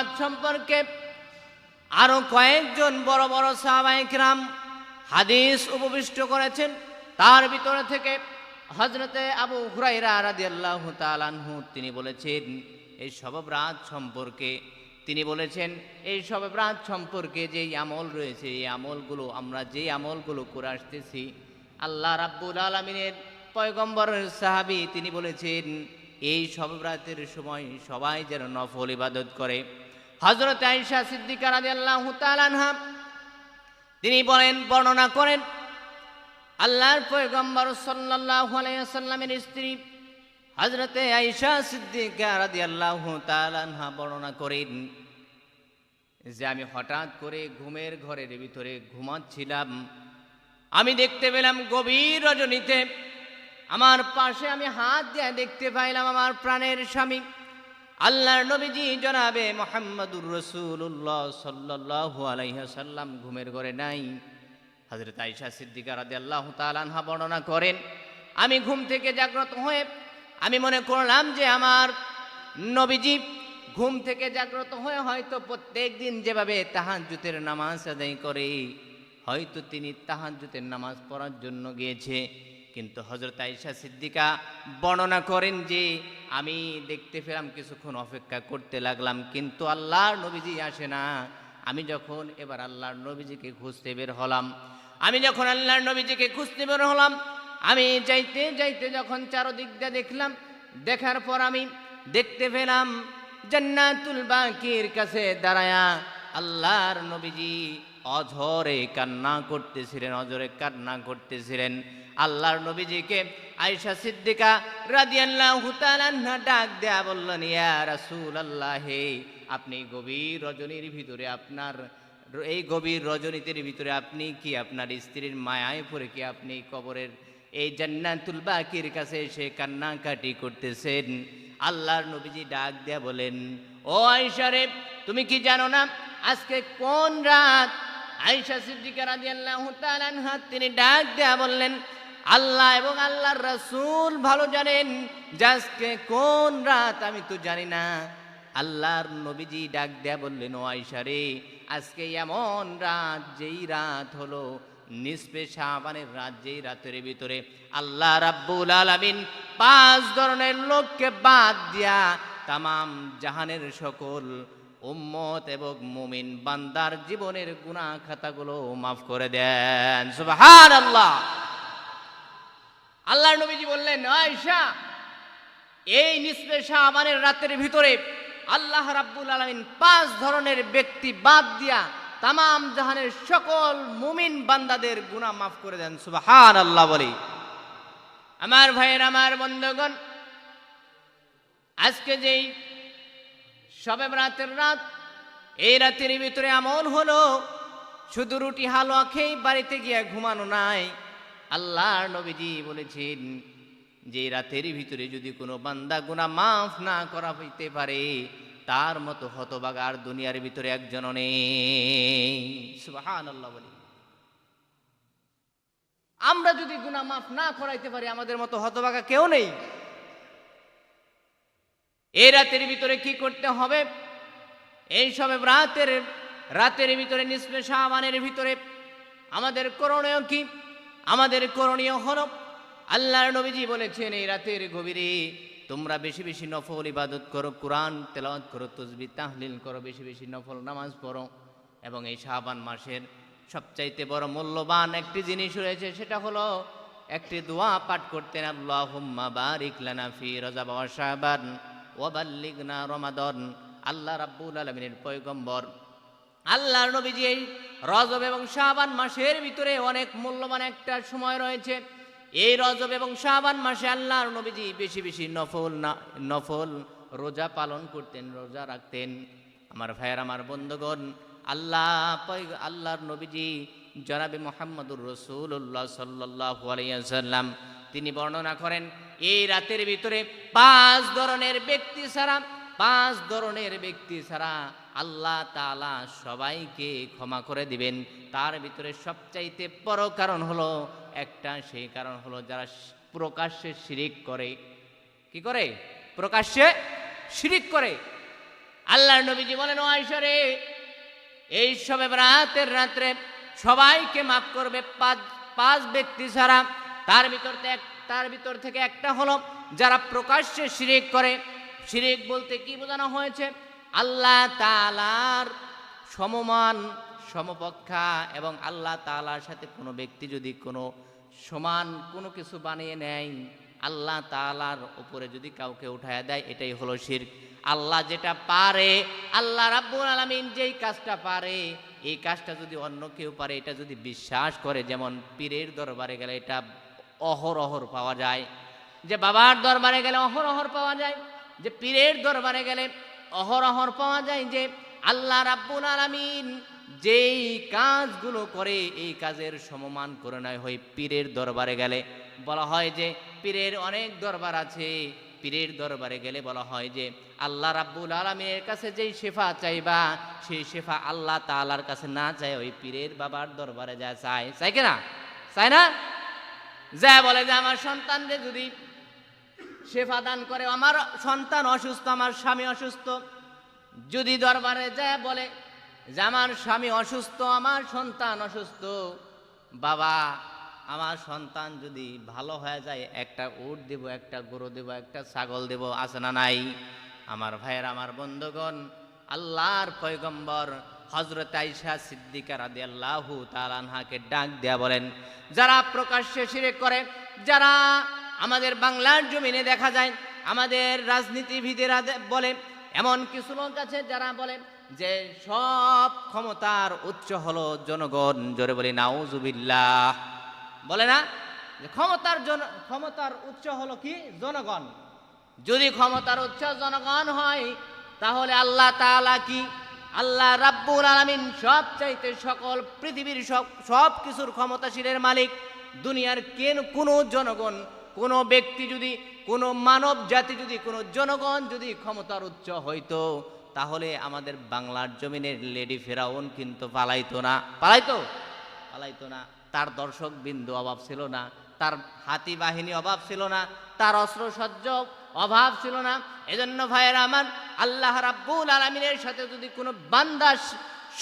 রাত সম্পর্কে আরও কয়েকজন বড় বড় সাহাবাইকরাম হাদিস উপবিষ্ট করেছেন। তার ভিতরে থেকে হজরতে আবু হুরাইরা রাদিয়াল্লাহু তাআলাহু তিনি বলেছেন, এই সবব রাত সম্পর্কে তিনি বলেছেন, এই সবব রাত সম্পর্কে যে আমল রয়েছে, এই আমলগুলো, আমরা যে আমলগুলো করে আসতেছি, আল্লাহ রাব্বুল আলমিনের পয়গম্বরের সাহাবি তিনি বলেছেন, এই সব রাতের সময় সবাই যেন নফল ইবাদত করে। হজরত আইসা সিদ্দিকা রাদিয়াল্লাহু তাআলাহা তিনি বলেন, বর্ণনা করেন, আল্লাহর পয়গম্বর সাল্লাল্লাহু আলাইহি সাল্লামের স্ত্রী হজরতে আয়েশা সিদ্দিকা রাদিয়াল্লাহু তাআলা আনহা বর্ণনা করেন যে আমি হঠাৎ করে ঘুমের ঘরের ভিতরে ঘুমাচ্ছিলাম। আমি দেখতে পেলাম গভীর রজনীতে। আমার পাশে আমি হাত দিয়ে দেখতে পাইলাম আমার প্রাণের স্বামী। আল্লাহর নবীজি জনাবে মোহাম্মদুর রসুল্লাহ সাল্লাল্লাহু আলাইহি সাল্লাম ঘুমের ঘরে নাই। হজরত আইসা সিদ্দিকা রাদি আল্লাহ তালানহা বর্ণনা করেন, আমি ঘুম থেকে জাগ্রত হয়ে, আমি মনে করলাম যে আমার নবীজি ঘুম থেকে জাগ্রত হয়ে হয়তো প্রত্যেক দিন যেভাবে তাহাজ্জুতের নামাজ আদায় করে, হয়তো তিনি তাহাজ্জুতের নামাজ পড়ার জন্য গিয়েছে। কিন্তু হজরত আইসা সিদ্দিকা বর্ণনা করেন যে, আমি দেখতে পেলাম কিছুক্ষণ অপেক্ষা করতে লাগলাম, কিন্তু আল্লাহর নবীজি আসে না। আমি যখন এবার আল্লাহর নবীজিকে খুঁজতে বের হলাম, আমি যখন আল্লাহর নবীজিকে খুঁজতে বের হলাম, আমি যাইতে যাইতে যখন চারদিক দিয়ে দেখলাম, দেখার পর আমি দেখতে পেলাম, জান্নাতুল বাকির কাছে দাঁড়ায়া আল্লাহর নবীজি অঝরে কান্না করতেছিলেন অজরে কান্না করতেছিলেন। আল্লাহর নবীজিকে আয়েশা সিদ্দিকা রাদিয়াল্লাহু ডাক দেয়া বললেন, ইয়া হে আপনি গভীর রজনীর ভিতরে আপনার, এই গভীর রজনীতির ভিতরে আপনি কি আপনার স্ত্রীর মায়ায় পড়ে কি আপনি কবরের এই জান্নাতুল বাকির কাছে এসে কান্নাকাটি করতেছেন? আল্লাহর নবীজি ডাক দেয়া বলেন, ও আয়েশা রে, তুমি কি জানো না, আজকে কোন রাত আয়েশা সিদ্দিকা রাদিয়াল্লাহু তাআলা আনহা, তিনি ডাক দেয়া বললেন, আল্লাহ এবং আল্লাহর রাসূল ভালো জানেন, যে আজকে কোন রাত আমি তো জানি না। আল্লাহর নবীজি ডাক দেয়া বললেন, ও আয়েশা রে, আজকে এমন রাত যেই রাত হলো নিসবে শাবানের রাত যেই রাতের ভিতরে, আল্লাহ রাব্বুল আলামিন পাঁচ ধরনের লোককে বাদ দিয়া তামাম জাহানের সকল উম্মত এবং মুমিন বান্দার জীবনের গুনাহ খাতাগুলো মাফ করে দেন। সুবহানাল্লাহ। আল্লাহর নবীজি বললেন, আয়েশা, এই নিসবে শাবানের রাতের ভিতরে আল্লাহ রাব্বুল আলামিন পাঁচ ধরনের ব্যক্তি বাদ দিয়া তামাম জাহানের সকল মুমিন বান্দাদের গুনাহ মাফ করে দেন। সুবহান আল্লাহ বলি। আমার ভাইয়ের, আমার বন্ধুগণ, আজকে যেই সবে রাতের রাত। এই রাতের ভিতরে এমন হলো, শুধু রুটি হালুয়া খেয়ে বাড়িতে গিয়ে ঘুমানো নাই। আল্লাহর নবীজি বলেছেন, যে রাতের ভিতরে যদি কোনো বান্দা গুনাহ মাফ না করা হইতে পারে, তার মতো হতবাগা আর দুনিয়ার ভিতরে একজন নেই। আমরা যদি গুনাহ মাফ না করাইতে পারি, আমাদের মতো হতবাগা কেউ নেই। এই রাতের ভিতরে কি করতে হবে? এই সবে রাতের রাতের ভিতরে নিসবে শাবানের ভিতরে আমাদের করণীয় কি? আমাদের করণীয় হলো আল্লাহর নবীজি বলেছেন, এই রাতের গভীরে তোমরা বেশি বেশি নফল ইবাদত করো, কোরআন তেলাওয়াত করো, তসবি তাহলিল করো, বেশি বেশি নফল নামাজ পড়ো এবং এই শাবান মাসের সবচাইতে বড় মূল্যবান একটি জিনিস রয়েছে, সেটা হলো একটি দোয়া পাঠ করতেন, আল্লাহুম্মা বারিক লানা ফি রজব ওয়া শাবান। ওয়া বাল্লিগনা রমাদান, আল্লাহ রাব্বুল আলামিনের পয়গম্বর। আল্লাহর নবীজি এই রজব এবং শাবান মাসের ভিতরে অনেক মূল্যবান একটা সময় রয়েছে। এই রজব এবং শাবান মাসে আল্লাহর নবীজি বেশি বেশি নফল না, নফল রোজা পালন করতেন, রোজা রাখতেন। আমার ভাইয়ের, আমার বন্ধুগণ, আল্লাহ আল্লাহর নবীজি জনাবে মোহাম্মদুর রসুল্লাহ সাল্লাহ আলাইসাল্লাম তিনি বর্ণনা করেন এই রাতের ভিতরে পাঁচ ধরনের ব্যক্তি ছাড়া, পাঁচ ধরনের ব্যক্তি ছাড়া আল্লাহ তালা সবাইকে ক্ষমা করে দিবেন। তার ভিতরে সবচাইতে বড় কারণ হলো, একটা সেই কারণ হলো যারা প্রকাশ্যে শিরিক করে। কি করে? প্রকাশ্যে শিরিক করে। আল্লাহ নবীজি বলেন, ও এই সবে রাতের রাত্রে সবাইকে মাফ করবে পাঁচ পাঁচ ব্যক্তি ছাড়া। তার ভিতর এক- তার ভিতর থেকে একটা হলো, যারা প্রকাশ্যে শিরিক করে, শিরিক বলতে কি বোঝানো হয়েছে? আল্লাহ তালার সমমান, সমপক্ষা এবং আল্লাহ তালার সাথে কোনো ব্যক্তি যদি কোনো সমান কোনো কিছু বানিয়ে নেয়, আল্লাহ তালার ওপরে যদি কাউকে উঠায় দেয়, এটাই হলো শির আল্লাহ যেটা পারে, আল্লাহ রাব্বুল আলামিন যেই কাজটা পারে, এই কাজটা যদি অন্য কেউ পারে, এটা যদি বিশ্বাস করে, যেমন পীরের দরবারে গেলে এটা অহরহর পাওয়া যায়। যে বাবার দরবারে গেলে অহরহর পাওয়া যায়, যে পীরের দরবারে গেলে অহরহর পাওয়া যায়, যে আল্লাহ রাব্বুল আলামিন যেই কাজগুলো করে, এই কাজের সমমান করে নয় হয় পীরের দরবারে গেলে। বলা হয় যে পীরের অনেক দরবার আছে। পীরের দরবারে গেলে বলা হয় যে আল্লাহ রাব্বুল আলমীর কাছে যেই শেফা চাইবা, সেই শেফা আল্লাহ তাআলার কাছে না চায়, ওই পীরের বাবার দরবারে যা চায়। চাই কিনা চায় না? যা বলে যে আমার সন্তানকে যদি শেফা দান করে, আমার সন্তান অসুস্থ, আমার স্বামী অসুস্থ, যদি দরবারে যা বলে যে আমার স্বামী অসুস্থ, আমার সন্তান অসুস্থ, বাবা, আমার সন্তান যদি ভালো হয়ে যায়, একটা উট দেব, একটা গরু দেব, একটা ছাগল দেব, আছে না নাই? আমার ভাইয়ের, আমার বন্ধুগণ, আল্লাহর পয়গম্বর হজরত আইসা সিদ্দিকা রাদি আল্লাহু তালানহাকে ডাক দেয়া বলেন, যারা প্রকাশ্যে শিরে করে, যারা আমাদের বাংলার জমিনে দেখা যায়, আমাদের রাজনীতিবিদেরা বলে, এমন কিছু লোক আছে যারা বলে যে সব ক্ষমতার উচ্চ হলো জনগণ, জোরে বলি, নাউজুবিল্লাহ। বলে না? যে ক্ষমতার জন, ক্ষমতার উচ্চ হলো কি? জনগণ। যদি ক্ষমতার উচ্চ জনগণ হয়, তাহলে আল্লাহ তাআলা কি আল্লাহ রাব্বুল আলামিন সব চাইতে সকল পৃথিবীর সব সব কিছুর ক্ষমতাশীলের মালিক। দুনিয়ার কেন, কোনো জনগণ, কোনো ব্যক্তি যদি, কোনো মানব জাতি যদি, কোনো জনগণ যদি ক্ষমতার উচ্চ হইতো, তাহলে আমাদের বাংলার জমিনের লেডি ফেরাউন কিন্তু পালাইতো না। পালাইতো? পালাইতো না। তার দর্শক বিন্দু অভাব ছিল না। তার হাতি বাহিনী অভাব ছিল না। তার অস্ত্রসজ্জ অভাব ছিল না। এজন্য ভাইয়ের আমার আল্লাহ রাব্বুল আলমিনের সাথে যদি কোনো বান্দা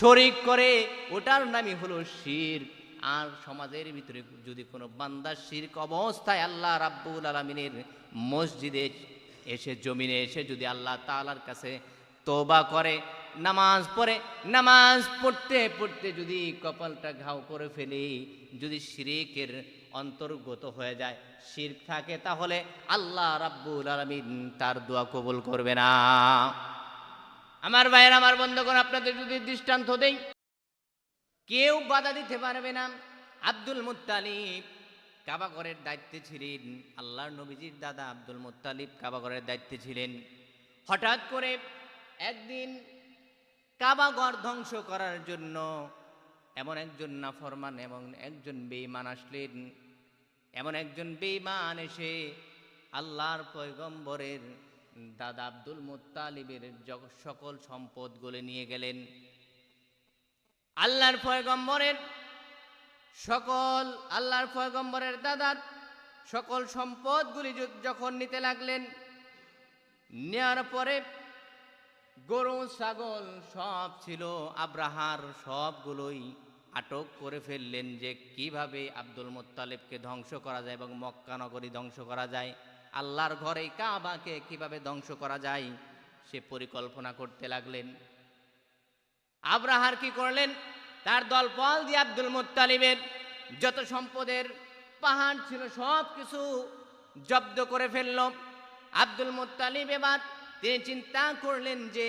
শরিক করে, ওটার নামই হলো শির। আর সমাজের ভিতরে যদি কোনো বান্দা শির্ক অবস্থায় আল্লাহ রাব্বুল আলমিনের মসজিদে এসে, জমিনে এসে যদি আল্লাহ তালার কাছে তোবা করে, নামাজ পড়ে, নামাজ পড়তে পড়তে যদি কপালটা ঘাও করে ফেলি, যদি শিরিকের অন্তর্গত হয়ে যায়। শির থাকে, তাহলে আল্লাহ রাব্বুল আলামিন তার দোয়া কবুল করবে না। আমার ভাইয়ের, আমার বন্ধুগণ, আপনাদের যদি দৃষ্টান্ত দেই, কেউ বাধা দিতে পারবে না। আব্দুল মুত্তালিব কাবাগরের দায়িত্বে ছিলেন। আল্লাহর নবীজির দাদা আব্দুল মুত্তালিব কাবাগরের দায়িত্বে ছিলেন। হঠাৎ করে একদিন কাবাগর ধ্বংস করার জন্য এমন একজন নাফরমান এবং একজন বেঈমান আসলেন। এমন একজন বেঈমান এসে আল্লাহর পয়গম্বরের দাদা আব্দুল মুত্তালিবের জগ- সকল সম্পদগুলো নিয়ে গেলেন। আল্লাহর পয়গম্বরের সকল, আল্লাহর পয়গম্বরের দাদার সকল সম্পদগুলি যখন নিতে লাগলেন নেওয়ার পরে গরু, ছাগল সব ছিল, আব্রাহার সবগুলোই আটক করে ফেললেন যে কীভাবে আব্দুল মোত্তালেবকে ধ্বংস করা যায় এবং মক্কা নগরী ধ্বংস করা যায়, আল্লাহর ঘরে কাবাকে কীভাবে ধ্বংস করা যায়, সে পরিকল্পনা করতে লাগলেন। আব্রাহার কি করলেন? তার দলপল দিয়ে আব্দুল মুত্তালিবের যত সম্পদের পাহাড় ছিল সব কিছু জব্দ করে ফেলল। আব্দুল মুত্তালিব এবার তিনি চিন্তা করলেন যে,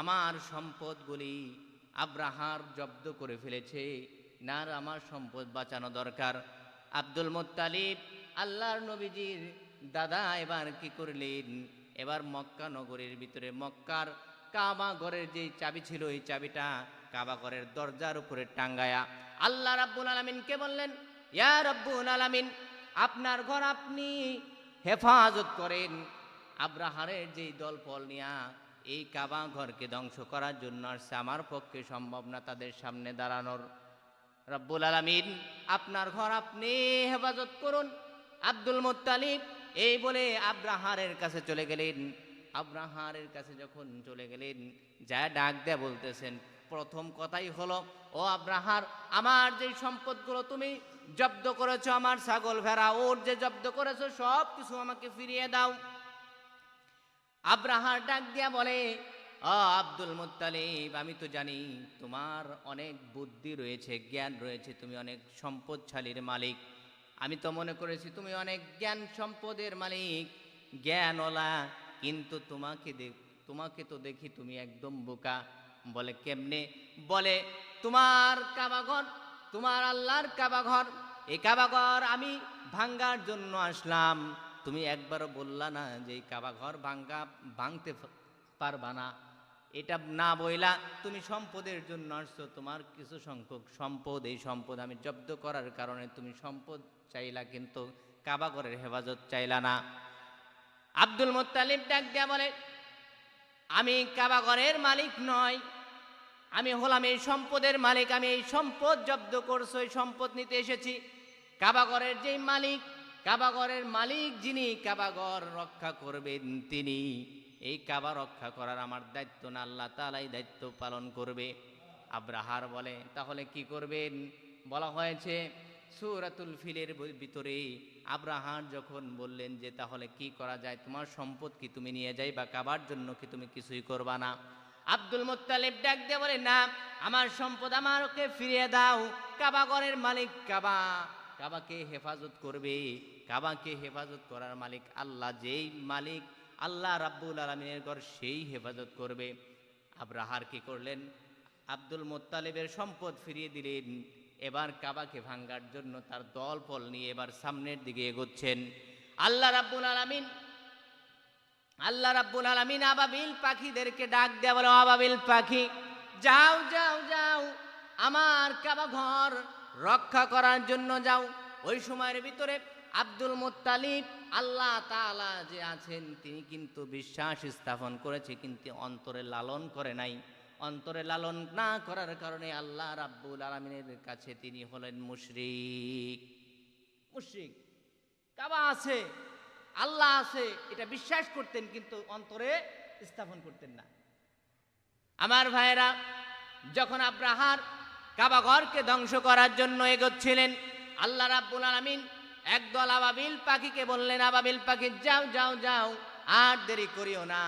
আমার সম্পদগুলি আব্রাহার জব্দ করে ফেলেছে। না আমার সম্পদ বাঁচানো দরকার। আব্দুল মুত্তালিব, আল্লাহর নবীজির দাদা এবার কি করলেন? এবার মক্কা নগরীর ভিতরে, মক্কার কাবা ঘরের যে চাবি ছিল, এই চাবিটা কাবা ঘরের দরজার উপরে টাঙ্গায়া। আল্লাহ রাব্বুল আলামিনকে বললেন? ইয়া রাব্বুল আলামিন, আপনার ঘর আপনি হেফাজত করেন। আব্রাহারের যেই দল ফল নিয়া এই কাবা ঘরকে ধ্বংস করার জন্য আসছে আমার পক্ষে সম্ভব না তাদের সামনে দাঁড়ানোর। রব্বুল আলামিন, আপনার ঘর আপনি হেফাজত করুন। আব্দুল মুত্তালিব এই বলে আব্রাহারের কাছে চলে গেলেন। আব্রাহারের কাছে যখন চলে গেলেন, যা ডাক দেয়া বলতেছেন, প্রথম কথাই হলো, ও আব্রাহার, আমার যে সম্পদগুলো তুমি জব্দ করেছ, আমার ছাগল ভেড়া, ওর যে জব্দ করেছ সব কিছু আমাকে ফিরিয়ে দাও। আব্রাহার ডাক দিয়া বলে আব্দুল মুত্তালিব, আমি তো জানি তোমার অনেক বুদ্ধি রয়েছে, জ্ঞান রয়েছে, তুমি অনেক সম্পদশালীর মালিক। আমি তো মনে করেছি তুমি অনেক জ্ঞান সম্পদের মালিক, জ্ঞানওয়ালা, কিন্তু তোমাকে দেখ তোমাকে তো দেখি তুমি একদম বোকা। বলে, কেমনে? বলে, তোমার কাবাঘর, তোমার আল্লাহর কাবাঘর এই কাবাঘর আমি ভাঙ্গার জন্য আসলাম। তুমি একবারও বললা না যে এই কাবাঘর ভাঙ্গা, ভাঙতে পারবা না। এটা না বইলা তুমি সম্পদের জন্য আসছো, তোমার কিছু সংখ্যক সম্পদ, এই সম্পদ আমি জব্দ করার কারণে তুমি সম্পদ চাইলা কিন্তু কাবাঘরের হেফাজত চাইলা না। আব্দুল মোত্তালিব ডাক দিয়া বলে, আমি কাবাঘরের মালিক নয়, আমি হলাম এই সম্পদের মালিক, আমি এই সম্পদ জব্দ করছ, এই সম্পদ নিতে এসেছি। কাবাগরের যেই মালিক কাবাগরের মালিক যিনি কাবাগর রক্ষা করবেন তিনি। এই কাবা রক্ষা করার আমার দায়িত্ব না, আল্লাহ তালাই দায়িত্ব পালন করবে। আব্রাহার বলে, তাহলে কি করবেন? বলা হয়েছে, সুরাতুল ফিলের ভিতরে আব্রাহার যখন বললেন যে, তাহলে কি করা যায়? তোমার সম্পদ কি তুমি নিয়ে যাই বা কাবার জন্য কি তুমি কিছুই করবা না? আব্দুল মুত্তালিব ডাক দিয়ে বলে, না, আমার সম্পদ আমাকে ফিরিয়ে দাও। কাবাগরের মালিক কাবা। কাবাকে হেফাজত করবে, কাবাকে হেফাজত করার মালিক আল্লাহ, যেই মালিক আল্লাহ রাব্বুল আলমিনের ঘর সেই হেফাজত করবে। আব্রাহার কি করলেন? আব্দুল মোত্তালেবের সম্পদ ফিরিয়ে দিলেন। এবার কাবাকে ভাঙ্গার জন্য তার দল ফল নিয়ে এবার সামনের দিকে এগোচ্ছেন। আল্লাহ রাব্বুল আলামিন, আল্লাহ রাব্বুল আলামিন আবাবিল পাখিদেরকে ডাক দেওয়া বলো আবাবিল পাখি, যাও যাও যাও, আমার কাবা ঘর রক্ষা করার জন্য যাও। ওই সময়ের ভিতরে আব্দুল মুত্তালিব আল্লাহ তাআলা যে আছেন, তিনি কিন্তু বিশ্বাস স্থাপন করেছে, কিন্তু অন্তরে লালন করে নাই। অন্তরে লালন না করার কারণে আল্লাহ রাব্বুল আলমিনের কাছে তিনি হলেন মুশরিক। মুশরিক। কাবা আছে, আল্লাহ আছে, এটা বিশ্বাস করতেন, কিন্তু অন্তরে স্থাপন করতেন না। আমার ভাইয়েরা, যখন আব্রাহার কাবাঘরকে ধ্বংস করার জন্য এগোচ্ছিলেন। আল্লাহ রাব্বুল আলামিন একদল আবাবিল পাখিকে বললেন, আবাবিল পাখি, যাও যাও যাও, আর দেরি করিও না।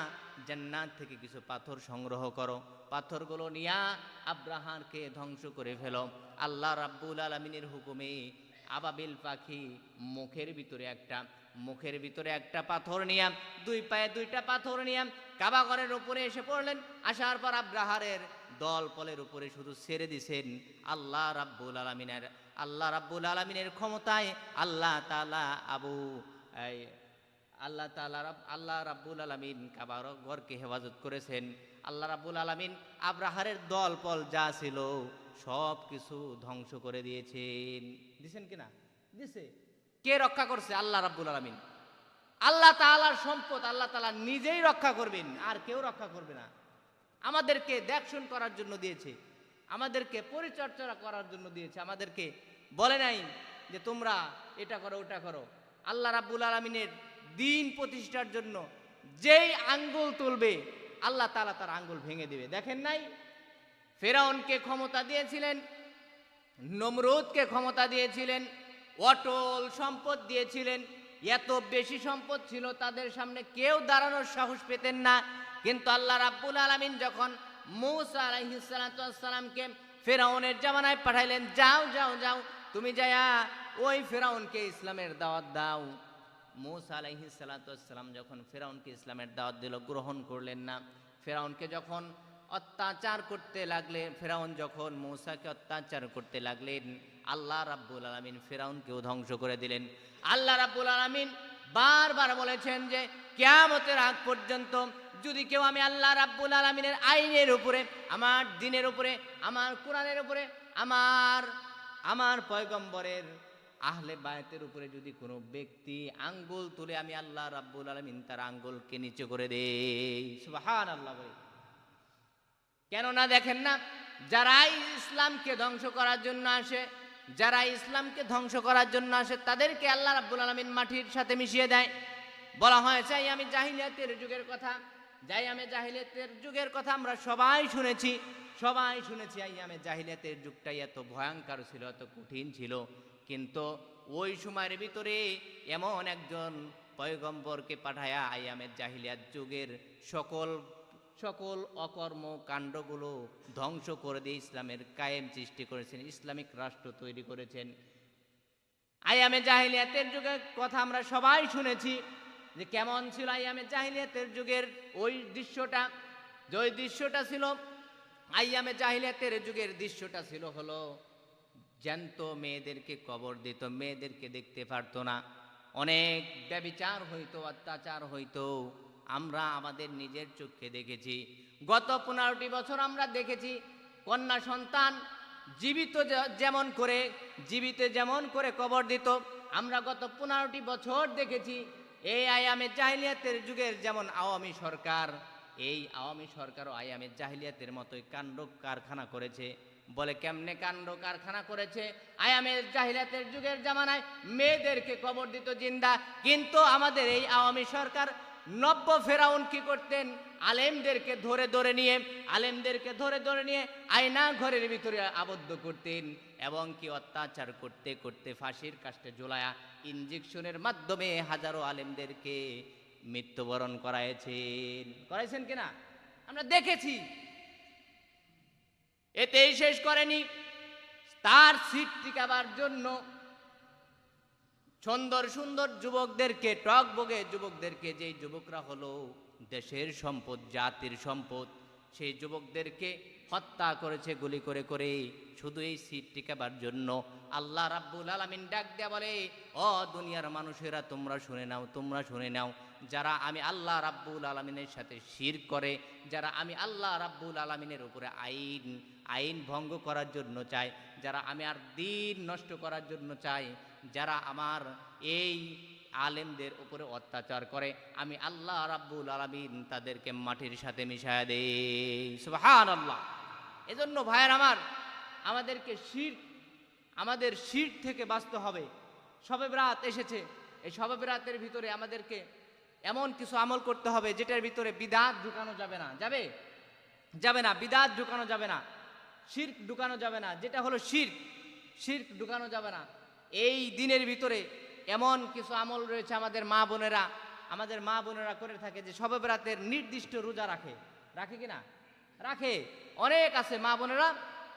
জান্নাত থেকে কিছু পাথর সংগ্রহ করো। পাথরগুলো নিয়া আব্রাহারকে ধ্বংস করে ফেলো। আল্লাহ রাব্বুল আলামিনের হুকুমে আবাবিল পাখি মুখের ভিতরে একটা, মুখের ভিতরে একটা পাথর নিয়া, দুই পায়ে দুইটা পাথর নিয়া কাবাগরের উপরে এসে পড়লেন। আসার পর আব্রাহারের দল পলের উপরে শুধু ছেড়ে দিছেন আল্লাহ রাব্বুল আলমিনের। আল্লাহ রাব্বুল আলমিনের ক্ষমতায় আল্লাহ তালা আবু আল্লাহ রাব, আল্লাহ রাব্বুল আলামিন কাবার ঘরকে হেফাজত করেছেন। আল্লাহ রাব্বুল আলামিন আব্রাহারের দল পল যা ছিল সব কিছু ধ্বংস করে দিয়েছেন। দিছেন কিনা? দিছে। কে রক্ষা করছে? আল্লাহ রাব্বুল আলামিন। আল্লাহ তাআলার সম্পদ আল্লাহ তালা নিজেই রক্ষা করবেন, আর কেউ রক্ষা করবে না। আমাদেরকে দেখশন করার জন্য দিয়েছে। আমাদেরকে পরিচর্যা করার জন্য দিয়েছে। আমাদেরকে বলে নাই যে তোমরা এটা করো, ওটা করো। আল্লাহ রাব্বুল আলমিনের দিন প্রতিষ্ঠার জন্য যেই আঙ্গুল তুলবে, আল্লাহ তালা তার আঙ্গুল ভেঙে দেবে। দেখেন নাই? ফেরাউনকে ক্ষমতা দিয়েছিলেন, নমরুদকে ক্ষমতা দিয়েছিলেন, অটল সম্পদ দিয়েছিলেন। এত বেশি সম্পদ ছিল তাদের সামনে কেউ দাঁড়ানোর সাহস পেতেন না। কিন্তু আল্লাহ রাব্বুল আলামিন যখন মৌসা আলাইহিসসালামকে ফেরাউনের জামানায় পাঠাইলেন, যাও যাও যাও, তুমি যায়া ওই ফেরাউনকে ইসলামের দাওয়াত দাও। মৌসা আলাইহিসসালাম যখন ফেরাউনকে ইসলামের দাওয়াত দিল, গ্রহণ করলেন না। ফেরাউনকে যখন অত্যাচার করতে লাগলে ফেরাউন যখন মৌসাকে অত্যাচার করতে লাগলেন, আল্লাহ রাব্বুল আলামিন ফেরাউনকেও ধ্বংস করে দিলেন। আল্লাহ রাব্বুল আলামিন বারবার বলেছেন যে, কেয়ামতের আগ পর্যন্ত যদি কেউ আমি আল্লাহ রাব্বুল আলামিনের আইনের উপরে, আমার দিনের উপরে, আমার কোরআনের উপরে, আমার আমার পয়গম্বরের আহলে বায়তের উপরে যদি কোনো ব্যক্তি আঙ্গুল তুলে আমি আল্লাহ রাব্বুল আলামিন তার আঙ্গুলকে নিচে করে দেই। সুবহান আল্লাহ বলে কেননা দেখেন না যারাই ইসলামকে ধ্বংস করার জন্য আসে, যারা ইসলামকে ধ্বংস করার জন্য আসে, তাদেরকে আল্লাহ রাব্বুল আলামিন মাটির সাথে মিশিয়ে দেয়। বলা হয়েছে আমি জাহিলিয়াতের যুগের কথা যাই আমি জাহিলিয়াতের যুগের কথা আমরা সবাই শুনেছি সবাই শুনেছি এই আমি জাহিলিয়াতের যুগটাই এত ভয়ঙ্কর ছিল, এত কঠিন ছিল। কিন্তু ওই সময়ের ভিতরে এমন একজন পয়গম্বরকে পাঠায়া আইয়ামের জাহিলিয়াত যুগের সকল সকল অকর্ম কাণ্ডগুলো ধ্বংস করে দিয়ে ইসলামের কায়েম সৃষ্টি করেছেন, ইসলামিক রাষ্ট্র তৈরি করেছেন। আয়ামে জাহিলিয়াতের যুগের কথা আমরা সবাই শুনেছি যে কেমন ছিল আয়ামে জাহিলিয়াতের যুগের ওই দৃশ্যটা? যে ওই দৃশ্যটা ছিল আয়ামে জাহিলিয়াতের যুগের দৃশ্যটা ছিল হলো, জ্যান্ত মেয়েদেরকে কবর দিত, মেয়েদেরকে দেখতে পারতো না। অনেক ব্যবিচার হইতো, অত্যাচার হইতো। আমরা আমাদের নিজের চোখে দেখেছি। গত পনেরোটি বছর আমরা দেখেছি, কন্যা সন্তান জীবিত যেমন করে, জীবিত যেমন করে কবর দিত। আমরা গত পনেরোটি বছর দেখেছি এই আয়ামে জাহিলিয়াতের যুগের যেমন আওয়ামী সরকার, এই আওয়ামী সরকারও আয়ামে জাহিলিয়াতের মতোই কাণ্ড কারখানা করেছে। বলে কেমনে কাণ্ড কারখানা করেছে? আয়ামের জাহিলিয়াতের যুগের জামানায় মেয়েদেরকে কবর দিত জিন্দা। কিন্তু আমাদের এই আওয়ামী সরকার নব্য ফেরাউন কি করতেন? আলেমদেরকে ধরে ধরে নিয়ে, আলেমদেরকে ধরে ধরে নিয়ে আয়না ঘরের ভিতরে আবদ্ধ করতেন। এবং কি অত্যাচার করতে করতে ফাঁসির কাষ্টে ঝোলায়া ইঞ্জেকশনের মাধ্যমে হাজারো আলেমদেরকে মৃত্যুবরণ করাইছেন। করাইছেন কিনা? আমরা দেখেছি। এতেই শেষ করেনি। তার সিট টিকাবার জন্য সুন্দর সুন্দর যুবকদেরকে, টক বগে যুবকদেরকে, যেই যুবকরা হলো দেশের সম্পদ, জাতির সম্পদ, সেই যুবকদেরকে হত্যা করেছে, গুলি করে করে শুধু এই সিট টিকাবার জন্য আল্লাহ রাব্বুল আলামিন ডাক দেয়া বলে, ও দুনিয়ার মানুষেরা, তোমরা শুনে নাও, তোমরা শুনে নাও, যারা আমি আল্লাহ রাব্বুল আলামিনের সাথে শির করে, যারা আমি আল্লাহ রাব্বুল আলামিনের উপরে আইন আইন ভঙ্গ করার জন্য চাই, যারা আমি আর দিন নষ্ট করার জন্য চাই, যারা আমার এই আলেমদের উপরে অত্যাচার করে, আমি আল্লাহ রাব্বুল আলামিন তাদেরকে মাটির সাথে মিশায় দেই। আল্লাহ এজন্য ভাইয়ের আমার, আমাদেরকে শির, আমাদের শির থেকে বাঁচতে হবে। সবে রাত এসেছে। এই সবে রাতের ভিতরে আমাদেরকে এমন কিছু আমল করতে হবে, যেটার ভিতরে বিদাত ঢুকানো যাবে না। যাবে? যাবে না। বিদাত ঢুকানো যাবে না। শির্ক ঢুকানো যাবে না। যেটা হলো শির্ক শির্ক ঢুকানো যাবে না। এই দিনের ভিতরে এমন কিছু আমল রয়েছে আমাদের মা বোনেরা, আমাদের মা বোনেরা করে থাকে যে সবে রাতের নির্দিষ্ট রোজা রাখে। রাখে কি না? রাখে। অনেক আছে মা বোনেরা,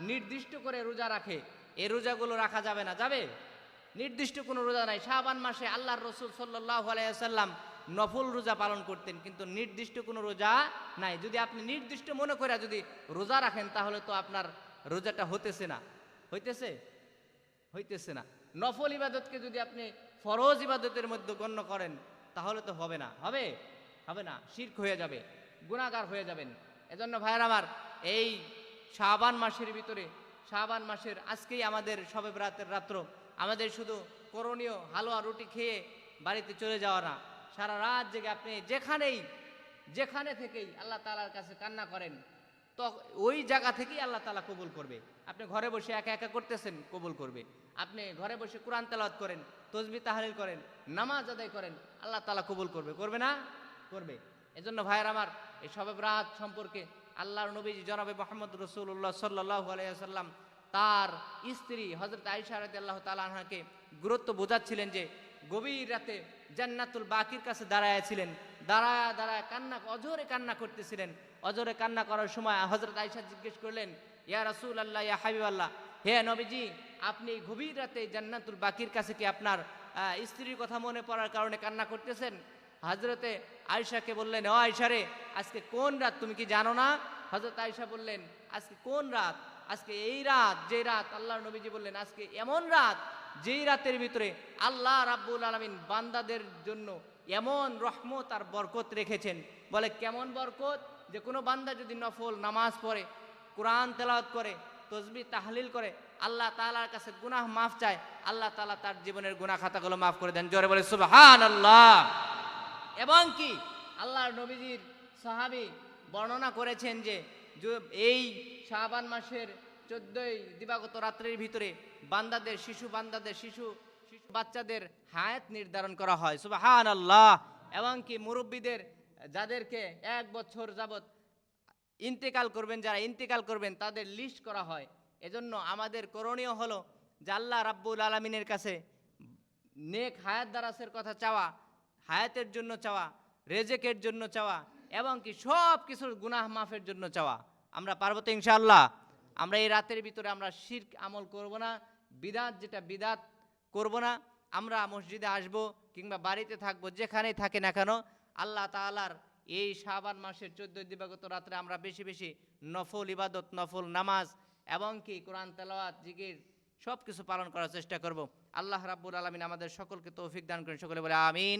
নির্দিষ্ট করে রোজা রাখে। এই রোজাগুলো রাখা যাবে না, যাবে? নির্দিষ্ট কোনো রোজা নাই। শাবান মাসে আল্লাহর রসুল সাল্লাহ আলাইসাল্লাম নফল রোজা পালন করতেন, কিন্তু নির্দিষ্ট কোনো রোজা নাই। যদি আপনি নির্দিষ্ট মনে করে যদি রোজা রাখেন, তাহলে তো আপনার রোজাটা হতেছে না। হইতেছে? হইতেছে না। নফল ইবাদতকে যদি আপনি ফরজ ইবাদতের মধ্যে গণ্য করেন, তাহলে তো হবে না। হবে? হবে না। শির্ক হয়ে যাবে। গুণাগার হয়ে যাবেন। এজন্য ভাইয়ের আমার এই শাবান মাসের ভিতরে, শাবান মাসের আজকেই আমাদের সবে রাতের রাত্র। আমাদের শুধু করণীয় হালুয়া রুটি খেয়ে বাড়িতে চলে যাওয়া না। সারা রাত জেগে আপনি যেখানেই, যেখানে থেকেই আল্লাহ তালার কাছে কান্না করেন, তো ওই জায়গা থেকেই আল্লাহ তালা কবুল করবে। আপনি ঘরে বসে একা একা করতেছেন, কবুল করবে। আপনি ঘরে বসে কোরআন তেলাওয়াত করেন, তসবি তাহারিল করেন, নামাজ আদায় করেন, আল্লাহ তালা কবুল করবে। করবে না? করবে। এজন্য ভাইয়ের আমার এই সবে রাত সম্পর্কে আল্লাহর নবীজি জনাবে মোহাম্মদ রসুল্লাহ সাল্লাহ আলাইসাল্লাম তার স্ত্রী হজরত আইসা আল্লাহ তালাহাকে গুরুত্ব বোঝাচ্ছিলেন যে গভীর রাতে জান্নাতুল বাকির কাছে দাঁড়ায় ছিলেন, দাঁড়ায় দাঁড়ায় কান্না, অজরে কান্না করতেছিলেন। অজরে কান্না করার সময় হজরত আইসা জিজ্ঞেস করলেন, ইয়া রাসূল আল্লাহ ইয়া হাবিব আল্লাহ হে নবীজি, আপনি গভীর রাতে জান্নাতুল বাকির কাছে কি আপনার স্ত্রীর কথা মনে পড়ার কারণে কান্না করতেছেন? হজরতে আয়সাকে বললেন, ও আয়সা রে, আজকে কোন রাত তুমি কি জানো না? হজরত আয়সা বললেন, আজকে কোন রাত? আজকে এই রাত, যে রাত আল্লাহ নবীজি বললেন, আজকে এমন রাত যেই রাতের ভিতরে আল্লাহ রাব্বুল আলমিন বান্দাদের জন্য এমন রহমত আর বরকত রেখেছেন। বলে, কেমন বরকত? যে কোনো বান্দা যদি নফল নামাজ পড়ে, কোরআন তেলাওয়াত করে, তসবি তাহলিল করে, আল্লাহ তালার কাছে গুনাহ মাফ চায়, আল্লাহ তালা তার জীবনের গুনাহ খাতাগুলো মাফ করে দেন। জোরে বলে সুবহান আল্লাহ এবং কি? আল্লাহর নবীজির সাহাবি বর্ণনা করেছেন যে এই শাবান মাসের চোদ্দই দিবাগত রাত্রির ভিতরে বান্দাদের, শিশু বান্দাদের, শিশু শিশু বাচ্চাদের হায়াত নির্ধারণ করা হয়। সুবাহান আল্লাহ এবং কি মুরব্বীদের যাদেরকে এক বছর যাবত ইন্তেকাল করবেন, যারা ইন্তেকাল করবেন, তাদের লিস্ট করা হয়। এজন্য আমাদের করণীয় হলো আল্লাহ রাব্বুল আলমিনের কাছে নেক হায়াত দারাসের কথা চাওয়া হায়াতের জন্য চাওয়া, রেজেকের জন্য চাওয়া, এবং কি সব কিছুর গুনাহ মাফের জন্য চাওয়া। আমরা পারব তো ইনশাআল্লাহ? আমরা এই রাতের ভিতরে আমরা শির্ক আমল করব না, বিদাত যেটা বিদাত করব না। আমরা মসজিদে আসব কিংবা বাড়িতে থাকব, যেখানেই থাকে না কেন, আল্লাহ তাআলার এই শাবান মাসের চোদ্দ দিবাগত রাত্রে আমরা বেশি বেশি নফল ইবাদত, নফল নামাজ, এবং কি কোরআন, তেলাওয়াত, জিকির সব কিছু পালন করার চেষ্টা করব। আল্লাহ রাব্বুল আলমিন আমাদের সকলকে তৌফিক দান করেন। সকলে বলে আমিন।